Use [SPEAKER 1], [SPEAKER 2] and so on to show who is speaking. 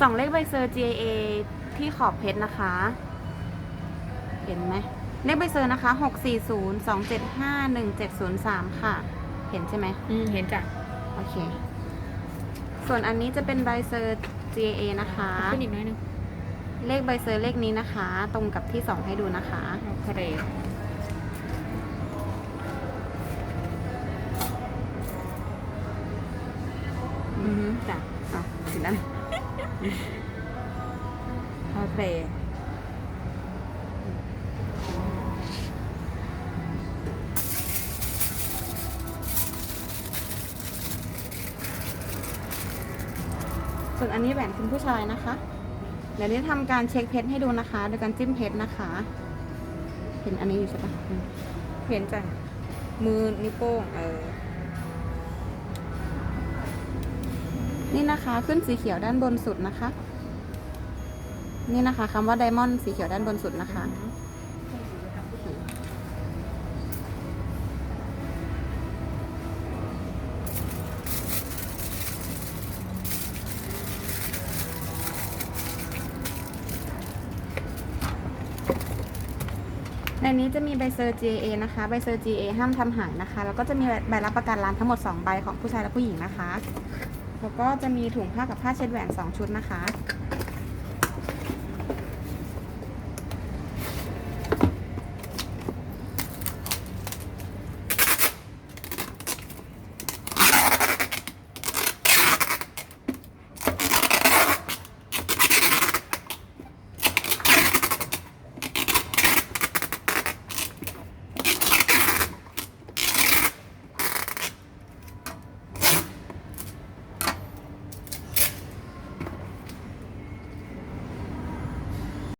[SPEAKER 1] ส่องเลขใบเซอร์ GAA ที่ขอบเพชรนะคะ เห็นไหมเลขใบเซอร์นะคะ640 275 1703ค่ะ เห็นใช่ไหม
[SPEAKER 2] อืมเห็นจ้ะ
[SPEAKER 1] โอเค ส่วนอันนี้จะเป็นใบเซอร์ GAA นะคะ
[SPEAKER 2] ขึ้นอีกหน้อยหนึง
[SPEAKER 1] เลขใบเซอร์เลขนี้นะคะ ตรงกับที่สองให้ดูนะคะ
[SPEAKER 2] โอเค
[SPEAKER 1] อือฮึ
[SPEAKER 2] จ้ะ
[SPEAKER 1] อะถึงนั้น
[SPEAKER 2] โอเค
[SPEAKER 1] ส่วนอันนี้แหวนคุณผู้ชายนะคะ เดี๋ยวนี้ทำการเช็คเพชรให้ดูนะคะ โดยการจิ้มเพชรนะคะ เห็นอันนี้อยู่ใช่ปะอืม
[SPEAKER 2] เห็นจ้ะมือนิ้วโป้งเออ
[SPEAKER 1] นี่นะคะขึ้นสีเขียวด้านบนสุดนะคะ นี่นะคะคำว่าไดมอนด์สีเขียวด้านบนสุดนะคะ ในนี้จะมีใบเซอร์ GA นะคะ ใบเซอร์ GA ห้ามทำหายนะคะ แล้วก็จะมีใบรับประกันร้านทั้งหมด 2 ใบของผู้ชายและผู้หญิงนะคะ แล้วก็จะมีถุงผ้ากับผ้าเช็ดแหวน 2 ชุดนะคะ